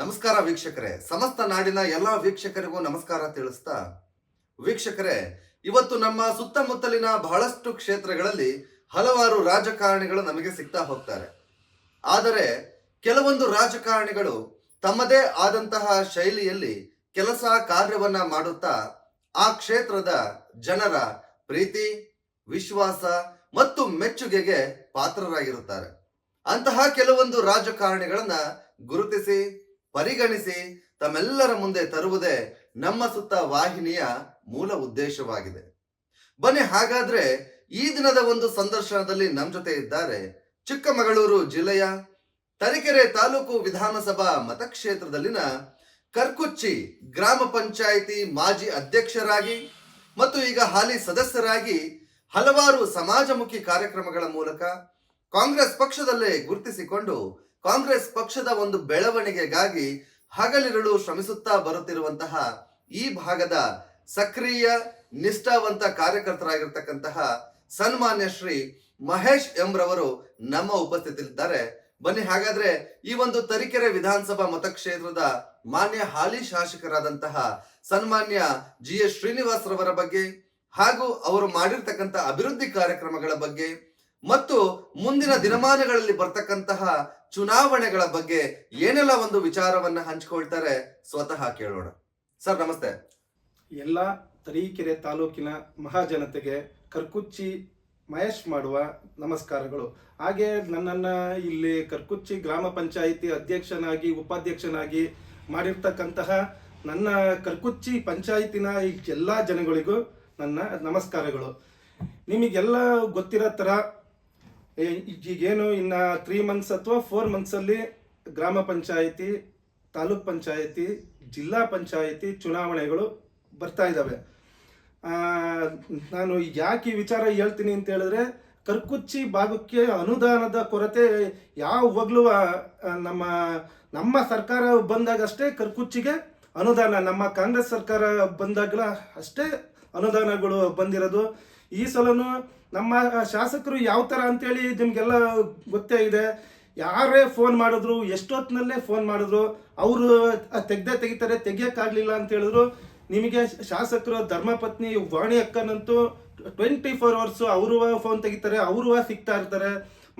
ನಮಸ್ಕಾರ ವೀಕ್ಷಕರೇ. ಸಮಸ್ತ ನಾಡಿನ ಎಲ್ಲ ವೀಕ್ಷಕರಿಗೂ ನಮಸ್ಕಾರ ತಿಳಿಸ್ತಾ, ವೀಕ್ಷಕರೇ, ಇವತ್ತು ನಮ್ಮ ಸುತ್ತಮುತ್ತಲಿನ ಬಹಳಷ್ಟು ಕ್ಷೇತ್ರಗಳಲ್ಲಿ ಹಲವಾರು ರಾಜಕಾರಣಿಗಳು ನಮಗೆ ಸಿಗ್ತಾ ಹೋಗ್ತಾರೆ. ಆದರೆ, ಕೆಲವೊಂದು ರಾಜಕಾರಣಿಗಳು ತಮ್ಮದೇ ಆದಂತಹ ಶೈಲಿಯಲ್ಲಿ ಕೆಲಸ ಕಾರ್ಯವನ್ನ ಮಾಡುತ್ತಾ, ಆ ಕ್ಷೇತ್ರದ ಜನರ ಪ್ರೀತಿ, ವಿಶ್ವಾಸ ಮತ್ತು ಮೆಚ್ಚುಗೆಗೆ ಪಾತ್ರರಾಗಿರುತ್ತಾರೆ. ಅಂತಹ ಕೆಲವೊಂದು ರಾಜಕಾರಣಿಗಳನ್ನ ಗುರುತಿಸಿ ಪರಿಗಣಿಸಿ ತಮ್ಮೆಲ್ಲರ ಮುಂದೆ ತರುವುದೇ ನಮ್ಮ ಸುತ್ತ ವಾಹಿನಿಯ ಮೂಲ ಉದ್ದೇಶವಾಗಿದೆ. ಬನ್ನಿ ಹಾಗಾದ್ರೆ ಈ ದಿನದ ಒಂದು ಸಂದರ್ಶನದಲ್ಲಿ ನಮ್ಮ ಜೊತೆ ಇದ್ದಾರೆ ಚಿಕ್ಕಮಗಳೂರು ಜಿಲ್ಲೆಯ ತರೀಕೆರೆ ತಾಲೂಕು ವಿಧಾನಸಭಾ ಮತಕ್ಷೇತ್ರದಲ್ಲಿನ ಕರ್ಕುಚ್ಚಿ ಗ್ರಾಮ ಪಂಚಾಯಿತಿ ಮಾಜಿ ಅಧ್ಯಕ್ಷರಾಗಿ ಮತ್ತು ಈಗ ಹಾಲಿ ಸದಸ್ಯರಾಗಿ ಹಲವಾರು ಸಮಾಜಮುಖಿ ಕಾರ್ಯಕ್ರಮಗಳ ಮೂಲಕ ಕಾಂಗ್ರೆಸ್ ಪಕ್ಷದಲ್ಲೇ ಗುರುತಿಸಿಕೊಂಡು ಕಾಂಗ್ರೆಸ್ ಪಕ್ಷದ ಒಂದು ಬೆಳವಣಿಗೆಗಾಗಿ ಹಗಲಿರುಳು ಶ್ರಮಿಸುತ್ತಾ ಬರುತ್ತಿರುವಂತಹ ಈ ಭಾಗದ ಸಕ್ರಿಯ, ನಿಷ್ಠಾವಂತ ಕಾರ್ಯಕರ್ತರಾಗಿರ್ತಕ್ಕಂತಹ ಸನ್ಮಾನ್ಯ ಶ್ರೀ ಮಹೇಶ್ ಎಂಬ್ರವರು ನಮ್ಮ ಉಪಸ್ಥಿತಿಯಲ್ಲಿದ್ದಾರೆ. ಬನ್ನಿ, ಹಾಗಾದ್ರೆ ಈ ಒಂದು ತರೀಕೆರೆ ವಿಧಾನಸಭಾ ಮತಕ್ಷೇತ್ರದ ಮಾನ್ಯ ಹಾಲಿ ಶಾಸಕರಾದಂತಹ ಸನ್ಮಾನ್ಯ ಜಿ ಎಸ್ ಶ್ರೀನಿವಾಸ್ ರವರ ಬಗ್ಗೆ ಹಾಗೂ ಅವರು ಮಾಡಿರ್ತಕ್ಕಂಥ ಅಭಿವೃದ್ಧಿ ಕಾರ್ಯಕ್ರಮಗಳ ಬಗ್ಗೆ ಮತ್ತು ಮುಂದಿನ ದಿನಮಾನಗಳಲ್ಲಿ ಬರ್ತಕ್ಕಂತಹ ಚುನಾವಣೆಗಳ ಬಗ್ಗೆ ಏನೆಲ್ಲ ಒಂದು ವಿಚಾರವನ್ನ ಹಂಚಿಕೊಳ್ತಾರೆ ಸ್ವತಃ ಕೇಳೋಣ. ಸರ್, ನಮಸ್ತೆ. ಎಲ್ಲ ತರೀಕೆರೆ ತಾಲೂಕಿನ ಮಹಾಜನತೆಗೆ ಕರ್ಕುಚ್ಚಿ ಮಹೇಶ್ ಮಾಡುವ ನಮಸ್ಕಾರಗಳು. ಹಾಗೆ ನನ್ನನ್ನು ಇಲ್ಲಿ ಕರ್ಕುಚ್ಚಿ ಗ್ರಾಮ ಪಂಚಾಯಿತಿ ಅಧ್ಯಕ್ಷನಾಗಿ, ಉಪಾಧ್ಯಕ್ಷನಾಗಿ ಮಾಡಿರ್ತಕ್ಕಂತಹ ನನ್ನ ಕರ್ಕುಚ್ಚಿ ಪಂಚಾಯಿತಿನ ಈ ಎಲ್ಲ ಜನಗಳಿಗೂ ನನ್ನ ನಮಸ್ಕಾರಗಳು. ನಿಮಗೆಲ್ಲ ಗೊತ್ತಿರೋ ಥರ ಈಗೇನು ಇನ್ನು ತ್ರೀ ಮಂತ್ಸ್ ಅಥವಾ ಫೋರ್ ಮಂತ್ಸಲ್ಲಿ ಗ್ರಾಮ ಪಂಚಾಯಿತಿ, ತಾಲೂಕ್ ಪಂಚಾಯಿತಿ, ಜಿಲ್ಲಾ ಪಂಚಾಯಿತಿ ಚುನಾವಣೆಗಳು ಬರ್ತಾ ಇದ್ದಾವೆ ನಾನು ಯಾಕೆ ಈ ವಿಚಾರ ಹೇಳ್ತೀನಿ ಅಂತ ಹೇಳಿದ್ರೆ ಕರ್ಕುಚ್ಚಿ ಭಾಗಕ್ಕೆ ಅನುದಾನದ ಕೊರತೆ ಯಾವಾಗಲೂ ನಮ್ಮ ನಮ್ಮ ಸರ್ಕಾರ ಬಂದಾಗಷ್ಟೇ ಕರ್ಕುಚ್ಚಿಗೆ ಅನುದಾನ, ನಮ್ಮ ಕಾಂಗ್ರೆಸ್ ಸರ್ಕಾರ ಬಂದಾಗಲ ಅಷ್ಟೇ ಅನುದಾನಗಳು ಬಂದಿರೋದು. ಈ ಸಲನು ನಮ್ಮ ಶಾಸಕರು ಯಾವ ಥರ ಅಂತೇಳಿ ನಿಮಗೆಲ್ಲ ಗೊತ್ತೇ ಇದೆ. ಯಾರೇ ಫೋನ್ ಮಾಡಿದ್ರು, ಎಷ್ಟೊತ್ತಿನಲ್ಲೇ ಫೋನ್ ಮಾಡಿದ್ರು, ಅವರು ತೆಗ್ದೇ ತೆಗಿತಾರೆ, ತೆಗಿಯೋಕ್ಕಾಗಲಿಲ್ಲ ಅಂತ ಹೇಳಿದ್ರು. ನಿಮಗೆ ಶಾಸಕರು, ಧರ್ಮಪತ್ನಿ, ವಾಣಿ ಅಕ್ಕನಂತೂ ಟ್ವೆಂಟಿ ಫೋರ್ ಅವರ್ಸು ಅವರು ಫೋನ್ ತೆಗಿತಾರೆ, ಅವರು ಸಿಗ್ತಾ ಇರ್ತಾರೆ.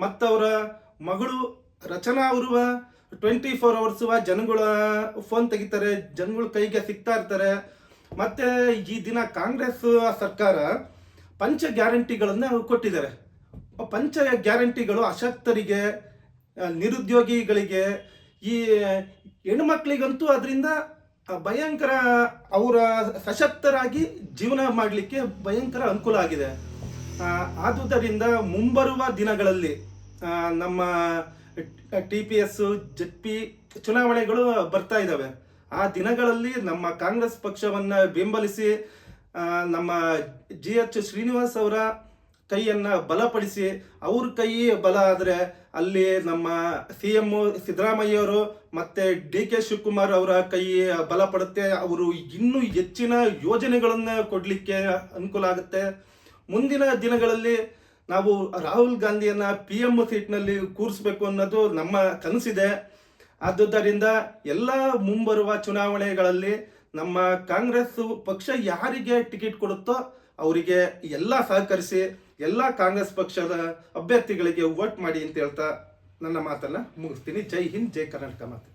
ಮತ್ತವರ ಮಗಳು ರಚನಾ ಅವರು ಟ್ವೆಂಟಿ ಫೋರ್ ಅವರ್ಸು ಜನಗಳ ಫೋನ್ ತೆಗಿತಾರೆ, ಜನಗಳ ಕೈಗೆ ಸಿಗ್ತಾ ಇರ್ತಾರೆ. ಮತ್ತೆ ಈ ದಿನ ಕಾಂಗ್ರೆಸ್ ಸರ್ಕಾರ ಪಂಚ ಗ್ಯಾರಂಟಿಗಳನ್ನು ಕೊಟ್ಟಿದ್ದಾರೆ. ಪಂಚ ಗ್ಯಾರಂಟಿಗಳು ಅಶಕ್ತರಿಗೆ ನಿರುದ್ಯೋಗಿಗಳಿಗೆ, ಈ ಹೆಣ್ಮಕ್ಳಿಗಂತೂ ಅದರಿಂದ ಭಯಂಕರ ಅವರ ಸಶಕ್ತರಾಗಿ ಜೀವನ ಮಾಡಲಿಕ್ಕೆ ಭಯಂಕರ ಅನುಕೂಲ ಆಗಿದೆ. ಆದುದರಿಂದ ಮುಂಬರುವ ದಿನಗಳಲ್ಲಿ ನಮ್ಮ ಟಿ ಪಿ ಎಸ್ ಜೆಡ್ ಚುನಾವಣೆಗಳು ಬರ್ತಾ ಇದ್ದಾವೆ. ಆ ದಿನಗಳಲ್ಲಿ ನಮ್ಮ ಕಾಂಗ್ರೆಸ್ ಪಕ್ಷವನ್ನು ಬೆಂಬಲಿಸಿ ನಮ್ಮ ಜಿ ಎಚ್ ಶ್ರೀನಿವಾಸ್ ಅವರ ಕೈಯನ್ನ ಬಲಪಡಿಸಿ ಅವ್ರ ಕೈ ಬಲ ಆದರೆ ಅಲ್ಲಿ ನಮ್ಮ ಸಿ ಸಿದ್ದರಾಮಯ್ಯ ಅವರು ಮತ್ತೆ ಡಿ ಕೆ ಶಿವಕುಮಾರ್ ಅವರ ಕೈ ಬಲ ಪಡುತ್ತೆ. ಅವರು ಇನ್ನೂ ಹೆಚ್ಚಿನ ಯೋಜನೆಗಳನ್ನು ಕೊಡಲಿಕ್ಕೆ ಅನುಕೂಲ ಆಗುತ್ತೆ. ಮುಂದಿನ ದಿನಗಳಲ್ಲಿ ನಾವು ರಾಹುಲ್ ಗಾಂಧಿಯನ್ನ ಪಿ ಎಂ ಸೀಟ್ನಲ್ಲಿ ಕೂರಿಸ್ಬೇಕು ಅನ್ನೋದು ನಮ್ಮ ಕನಸಿದೆ. ಆದುದರಿಂದ ಎಲ್ಲ ಮುಂಬರುವ ಚುನಾವಣೆಗಳಲ್ಲಿ ನಮ್ಮ ಕಾಂಗ್ರೆಸ್ ಪಕ್ಷ ಯಾರಿಗೆ ಟಿಕೆಟ್ ಕೊಡುತ್ತೋ ಅವರಿಗೆ ಎಲ್ಲ ಸಹಕರಿಸಿ ಎಲ್ಲ ಕಾಂಗ್ರೆಸ್ ಪಕ್ಷದ ಅಭ್ಯರ್ಥಿಗಳಿಗೆ ವೋಟ್ ಮಾಡಿ ಅಂತ ಹೇಳ್ತಾ ನನ್ನ ಮಾತನ್ನ ಮುಗಿಸ್ತೀನಿ. ಜೈ ಹಿಂದ್, ಜೈ ಕರ್ನಾಟಕ ಮಾತು.